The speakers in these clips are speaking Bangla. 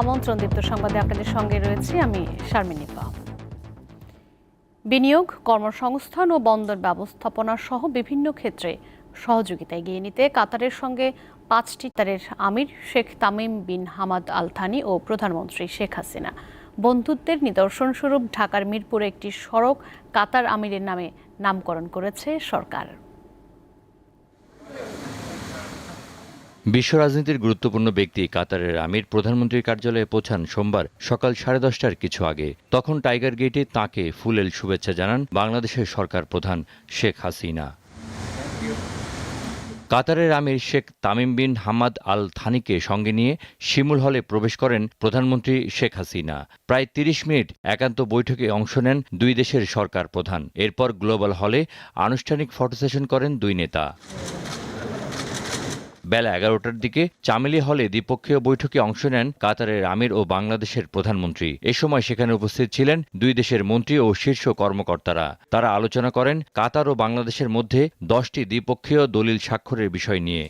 আমন্ত্রণ দীপ্ত সংবাদে আপনাদের সঙ্গে রয়েছি আমি শারমিনিপা বিনিয়োগ, কর্মসংস্থান ও বন্দর ব্যবস্থাপনা সহ বিভিন্ন ক্ষেত্রে সহযোগিতা এগিয়ে নিতে কাতারের সঙ্গে পাঁচটি তারের আমির Sheikh Tamim bin Hamad Al Thani ও প্রধানমন্ত্রী শেখ হাসিনা। বন্ধুত্বের নিদর্শনস্বরূপ ঢাকার মিরপুরে একটি সড়ক কাতার আমিরের নামে নামকরণ করেছে সরকার। বিশ্ব রাজনীতির গুরুত্বপূর্ণ ব্যক্তি কাতারের আমির প্রধানমন্ত্রীর কার্যালয়ে পৌঁছান সোমবার সকাল সাড়ে দশটার কিছু আগে। তখন টাইগার গেটে তাঁকে ফুলেল শুভেচ্ছা জানান বাংলাদেশের সরকার প্রধান শেখ হাসিনা। কাতারের আমির Sheikh Tamim bin Hamad Al থানিকে সঙ্গে নিয়ে শিমুল হলে প্রবেশ করেন প্রধানমন্ত্রী শেখ হাসিনা। প্রায় তিরিশ মিনিট একান্ত বৈঠকে অংশ নেন দুই দেশের সরকার প্রধান। এরপর গ্লোবাল হলে আনুষ্ঠানিক ফটো সেশন করেন দুই নেতা। বেলা এগারোটার দিকে চামেলি হলে দ্বিপক্ষীয় বৈঠকে অংশ নেন কাতারের আমির ও বাংলাদেশের প্রধানমন্ত্রী। এ সময় সেখানে উপস্থিত ছিলেন দুই দেশের মন্ত্রী ও শীর্ষ কর্মকর্তারা। তারা আলোচনা করেন কাতার ও বাংলাদেশের মধ্যে দশটি দ্বিপক্ষীয় দলিল স্বাক্ষরের বিষয় নিয়ে।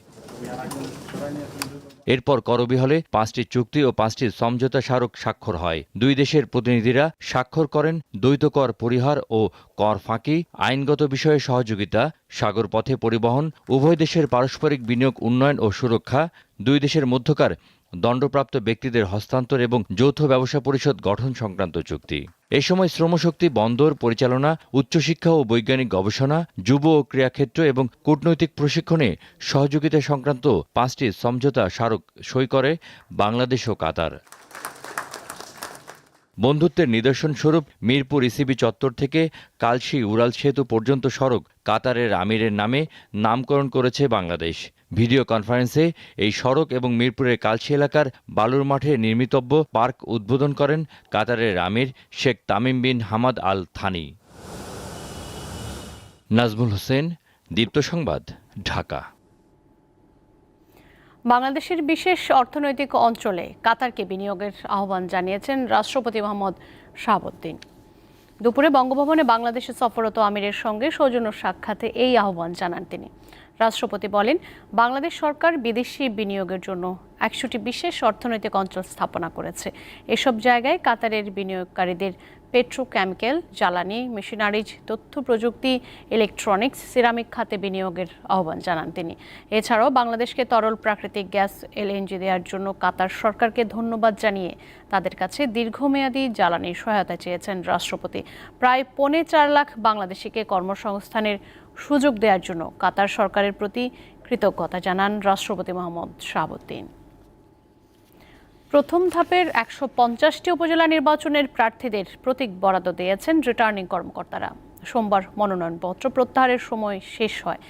এরপর করবি হলে পাঁচটি চুক্তি ও পাঁচটি সমঝোতা স্মারক স্বাক্ষর হয়। দুই দেশের প্রতিনিধিরা স্বাক্ষর করেন দ্বৈত কর পরিহার ও কর ফাঁকি, আইনগত বিষয়ে সহযোগিতা সাগর পথে পরিবহন, উভয় দেশের পারস্পরিক বিনিয়োগ উন্নয়ন ও সুরক্ষা, দুই দেশের মধ্যকার দণ্ডপ্রাপ্ত ব্যক্তিদের হস্তান্তর এবং যৌথ ব্যবসা পরিষদ গঠন সংক্রান্ত চুক্তি। এ সময় শ্রমশক্তি বন্দর পরিচালনা, উচ্চশিক্ষা ও বৈজ্ঞানিক গবেষণা, যুব ও ক্রীড়াক্ষেত্র এবং কূটনৈতিক প্রশিক্ষণে সহযোগিতা সংক্রান্ত পাঁচটি সমঝোতা স্মারক সই করে বাংলাদেশ ও কাতার। বন্ধুত্বের নিদর্শন স্বরূপ মিরপুর ইসিবি চত্বর থেকে কালশি উড়াল সেতু পর্যন্ত সড়ক কাতারের আমিরের নামে নামকরণ করেছে বাংলাদেশ। ভিডিও কনফারেন্সে এই সড়ক এবং মিরপুরের কালশি এলাকার বালুর মাঠে নির্মিতব্য পার্ক উদ্বোধন করেন কাতারের আমির Sheikh Tamim bin Hamad Al Thani. Nazmul Hossain, Deepto সংবাদ, ঢাকা। বাংলাদেশের বিশেষ অর্থনৈতিক অঞ্চলে কাতারকে বিনিয়োগের আহ্বান জানিয়েছেন রাষ্ট্রপতি মোহাম্মদ শাহাবুদ্দিন। দুপুরে বঙ্গভবনে বাংলাদেশে সফররত আমিরের সঙ্গে সৌজন্য সাক্ষাতে এই আহ্বান জানান তিনি। রাষ্ট্রপতি বলেন, বাংলাদেশ সরকার বিদেশি বিনিয়োগের জন্য একশোটি বিশেষ অর্থনৈতিক অঞ্চল স্থাপনা করেছে। এসব জায়গায় কাতারের বিনিয়োগকারীদের পেট্রোকেমিক্যাল, জ্বালানি, মেশিনারিজ, তথ্য প্রযুক্তি, ইলেকট্রনিক্স, সিরামিক খাতে বিনিয়োগের আহ্বান জানান তিনি। এছাড়াও বাংলাদেশকে তরল প্রাকৃতিক গ্যাস, এলএনজি দেওয়ার জন্য কাতার সরকারকে ধন্যবাদ জানিয়ে তাদের কাছে দীর্ঘমেয়াদী জ্বালানির সহায়তা চেয়েছেন রাষ্ট্রপতি। প্রায় পৌনে চার লাখ বাংলাদেশিকে কর্মসংস্থানের সুযোগ দেওয়ার জন্য কাতার সরকারের প্রতি কৃতজ্ঞতা জানান রাষ্ট্রপতি মোহাম্মদ শাহাবুদ্দিন। প্রথম ধাপের একশো পঞ্চাশটি উপজেলা নির্বাচনের প্রার্থীদের প্রতীক বরাদ্দ দিয়েছেন রিটার্নিং কর্মকর্তারা। সোমবার মনোনয়নপত্র প্রত্যাহারের সময় শেষ হয়।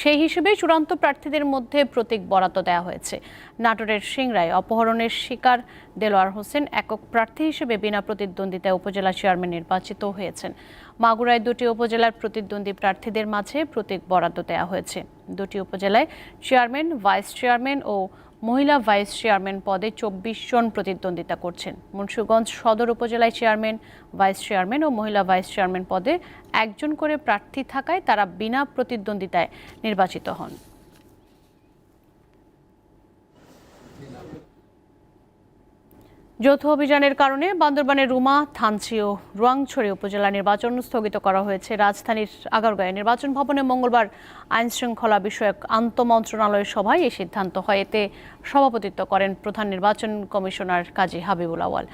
সেই হিসেবে চূড়ান্ত প্রার্থীদের মধ্যে প্রতীক বরাদ্দ দেওয়া হয়েছে। নাটোরের সিংরায় অপহরণের শিকার দেলোয়ার হোসেন একক প্রার্থী হিসেবে বিনা প্রতিদ্বন্দ্বিতায় উপজেলা চেয়ারম্যান নির্বাচিত হয়েছেন। মাগুরায় দুটি উপজেলার প্রতিদ্বন্দ্বী প্রার্থীদের মাঝে প্রতীক বরাদ্দ দেওয়া হয়েছে। দুটি উপজেলায় চেয়ারম্যান, ভাইস চেয়ারম্যান ও মহিলা ভাইস চেয়ারম্যান পদে চব্বিশ জন প্রতিদ্বন্দ্বিতা করছেন। মুন্সিগঞ্জ সদর উপজেলায় চেয়ারম্যান, ভাইস চেয়ারম্যান ও মহিলা ভাইস চেয়ারম্যান পদে একজন করে প্রার্থী থাকায় তারা বিনা প্রতিদ্বন্দ্বিতায় নির্বাচিত হন। যৌথ অভিযানের কারণে বান্দরবানের রুমা, থানচি ও রোয়াংছড়ি উপজেলা নির্বাচন স্থগিত করা হয়েছে। রাজধানীর আগারগাঁয়ে নির্বাচন ভবনে মঙ্গলবার আইন শৃঙ্খলা বিষয়ক আন্তমন্ত্রণালয়ের সভায় এই সিদ্ধান্ত হয়। এতে সভাপতিত্ব করেন প্রধান নির্বাচন কমিশনার কাজী হাবিবুল আওয়াল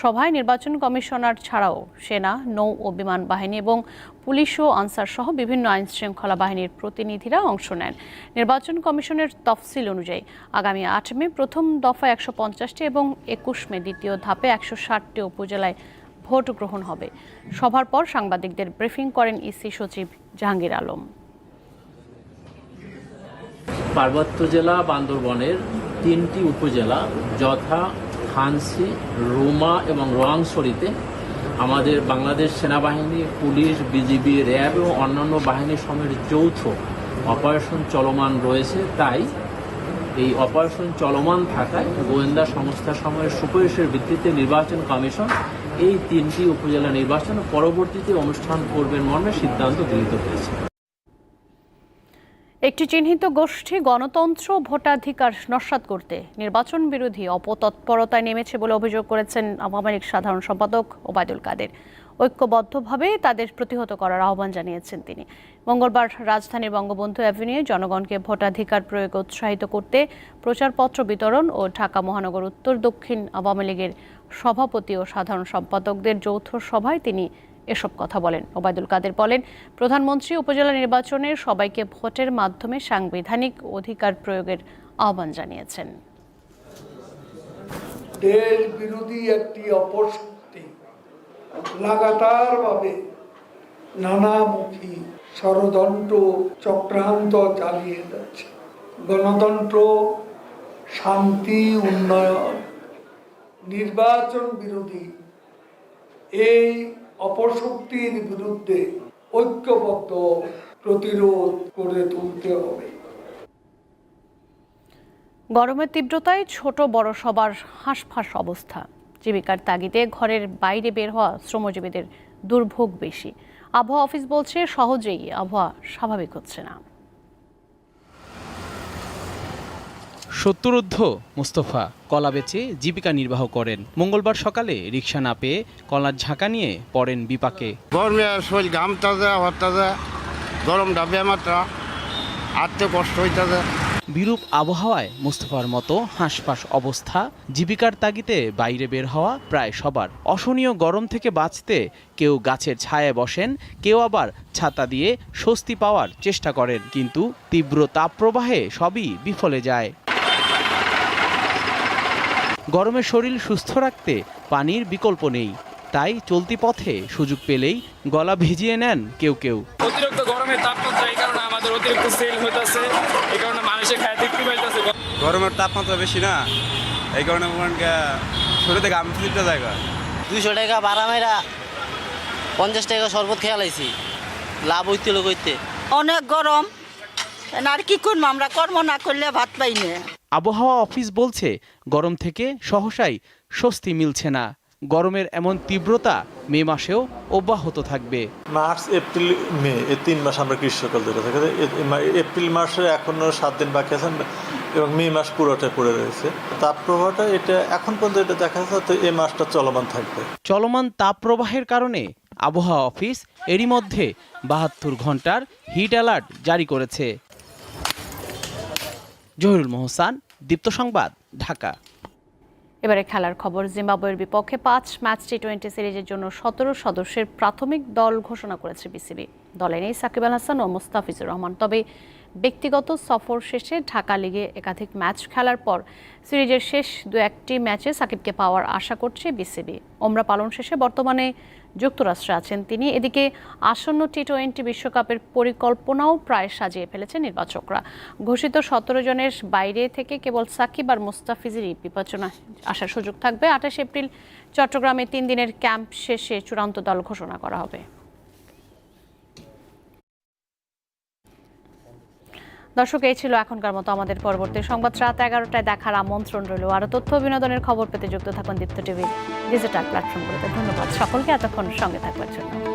সভায় নির্বাচন কমিশনার ছাড়াও সেনা, নৌ ও বিমান বাহিনী এবং পুলিশ ও আনসার সহ বিভিন্ন আইন শৃঙ্খলা বাহিনীর প্রতিনিধিরা অংশ নেন। নির্বাচন কমিশনের তফসিল অনুযায়ী আগামী আট মে প্রথম দফায় একশো পঞ্চাশটি এবং একুশ মে দ্বিতীয় ধাপে একশো ষাটটি উপজেলায় ভোট গ্রহণ হবে। সভার পর সাংবাদিকদের ব্রিফিং করেন ইসি সচিব জাহাঙ্গীর আলম। পার্বত্য জেলা বান্দরবনের তিনটি উপজেলা, যথা খানসি রুমা এবং রোয়াংছড়িতে আমাদের বাংলাদেশ সেনাবাহিনী, পুলিশ, বিজিবি, র্যাব এবং অন্যান্য বাহিনী সময়ের যৌথ অপারেশন চলমান রয়েছে। তাই এই অপারেশন চলমান থাকায় গোয়েন্দা সংস্থা সময়ের সুপারিশের ভিত্তিতে নির্বাচন কমিশন এই তিনটি উপজেলা নির্বাচন পরবর্তীতে অনুষ্ঠান করবেন মর্মে সিদ্ধান্ত গৃহীত হয়েছে। একটি চিহ্নিত গোষ্ঠী গণতন্ত্র ভোটাধিকার নস্যাৎ করতে নির্বাচন বিরোধী অপতৎপরতায় নেমেছে বলে অভিযোগ করেছেন আওয়ামী লীগ সাধারণ সম্পাদক ওবায়দুল কাদের। ঐক্যবদ্ধভাবে তাদের প্রতিহত করার আহ্বান জানিয়েছেন তিনি। মঙ্গলবার রাজধানীর বঙ্গবন্ধু অ্যাভিনিউ জনগণকে ভোটাধিকার প্রয়োগে উৎসাহিত করতে প্রচারপত্র বিতরণ ও ঢাকা মহানগর উত্তর দক্ষিণ আওয়ামী লীগের সভাপতি ও সাধারণ সম্পাদকদের যৌথ সভায় তিনি এসব কথা বলেন। ওবায়দুল কাদের বলেন, প্রধানমন্ত্রী উপজেলা নির্বাচনে সবাইকে ভোটের মাধ্যমে সাংবিধানিক অধিকার প্রয়োগের আহ্বান জানিয়েছেন। দেশ বিরোধী একটি অপশক্তি, লাগাতারভাবে নানামুখী ষড়যন্ত্র চক্রান্ত চালিয়ে যাচ্ছে। গণতন্ত্র, শান্তি, উন্নয়ন, নির্বাচন বিরোধী এই অপশক্তির বিরুদ্ধে ঐক্যবদ্ধ প্রতিরোধ করে তুলতে হবে। গরমের তীব্রতায় ছোট বড় সবার হাঁসফাঁস অবস্থা। জীবিকার তাগিদে ঘরের বাইরে বের হওয়া শ্রমজীবীদের দুর্ভোগ বেশি। আবহাওয়া অফিস বলছে সহজেই আবহাওয়া স্বাভাবিক হচ্ছে না। সত্তরোর্ধ মুস্তফা কলা বেচে জীবিকা নির্বাহ করেন। মঙ্গলবার সকালে রিক্সা না পেয়ে কলার ঝাঁকা নিয়ে পড়েন বিপাকে। গরমে শরীর ঘাম তাজা হওয়ার তাজা গরম ডাবে মাত্রা আত্মে কষ্ট হইতাছে। বিরূপ আবহাওয়ায় মুস্তফার মতো হাঁসফাঁস অবস্থা জীবিকার তাগিতে বাইরে বের হওয়া প্রায় সবার। অসহনীয় গরম থেকে বাঁচতে কেউ গাছের ছায়ায় বসেন কেউ আবার ছাতা দিয়ে স্বস্তি পাওয়ার চেষ্টা করেন। কিন্তু তীব্র তাপপ্রবাহে সবই বিফলে যায়। গরমে শরীর সুস্থ রাখতে পানির বিকল্প নেই। তাই চলতি পথে সুযোগ পেলেই গলা ভিজিয়ে নেন কেউ কেউ। অতিরিক্ত গরমের তাপমাত্রা এই কারণে আমাদের অতিরিক্ত সেল হইতাছে এই কারণে মানুষের খায় তৃপ্তি পাইতেছে। গরমের তাপমাত্রা বেশি না এই কারণে শরীরে ঘাম জায়গা। দুইশো টাকা ভাড়া মেরা পঞ্চাশ টাকা শরবত খেয়ে লাইছি। লাভ হইতে কইতে। অনেক গরম আর কি করব আমরা কর্ম না করলে ভাত পাই না। আবহাওয়া অফিস বলছে গরম থেকে সহসাই স্বস্তি মিলছে না। গরমের এমন তীব্রতা মে মাসেও অব্যাহত থাকবে। মার্চ এপ্রিল মে এই তিন মাস আমরা গ্রীষ্মকাল ধরে থাকি। এপ্রিল মাসে এখনও সাত দিন বাকি আছে এবং মে মাস পুরোটা পড়ে রয়েছে। তাপপ্রবাহটা এটা এখন পর্যন্ত এটা দেখা যাচ্ছে তো এই মাসটা চলমান থাকবে। চলমান তাপপ্রবাহের কারণে আবহাওয়া অফিস এরই মধ্যে বাহাত্তর ঘণ্টার হিট অ্যালার্ট জারি করেছে। জহিরুল মোহসান দীপ্ত সংবাদ, ঢাকা। এবারে খেলার খবর, জিম্বাবুয়ের বিপক্ষে পাঁচ ম্যাচ টি টোয়েন্টি সিরিজের জন্য সতেরো সদস্যের প্রাথমিক দল ঘোষণা করেছে বিসিবি। দলে নেই সাকিব আল হাসান ও মুস্তাফিজুর রহমান। তবে ব্যক্তিগত সফর শেষে ঢাকা লিগে একাধিক ম্যাচ খেলার পর সিরিজের শেষ দু একটি ম্যাচে সাকিবকে পাওয়ার আশা করছে বিসিবি। ওমরা পালন শেষে বর্তমানে যুক্তরাষ্ট্রে আছেন তিনি। এদিকে আসন্ন টি টোয়েন্টি বিশ্বকাপের পরিকল্পনাও প্রায় সাজিয়ে ফেলেছে নির্বাচকরা। ঘোষিত সতেরো জনের বাইরে থেকে কেবল সাকিব আর মুস্তাফিজেরই বিবেচনা আসার সুযোগ থাকবে। আঠাশ এপ্রিল চট্টগ্রামে তিন দিনের ক্যাম্প শেষে চূড়ান্ত দল ঘোষণা করা হবে। দর্শক, এই ছিল এখনকার মতো আমাদের পরবর্তী সংবাদ। রাত এগারোটায় দেখার আমন্ত্রণ রইল। আরও তথ্য বিনোদনের খবর পেতে যুক্ত থাকুন দীপ্ত টিভির ডিজিটাল প্ল্যাটফর্মগুলোতে। ধন্যবাদ সকলকে এতক্ষণ সঙ্গে থাকবার জন্য।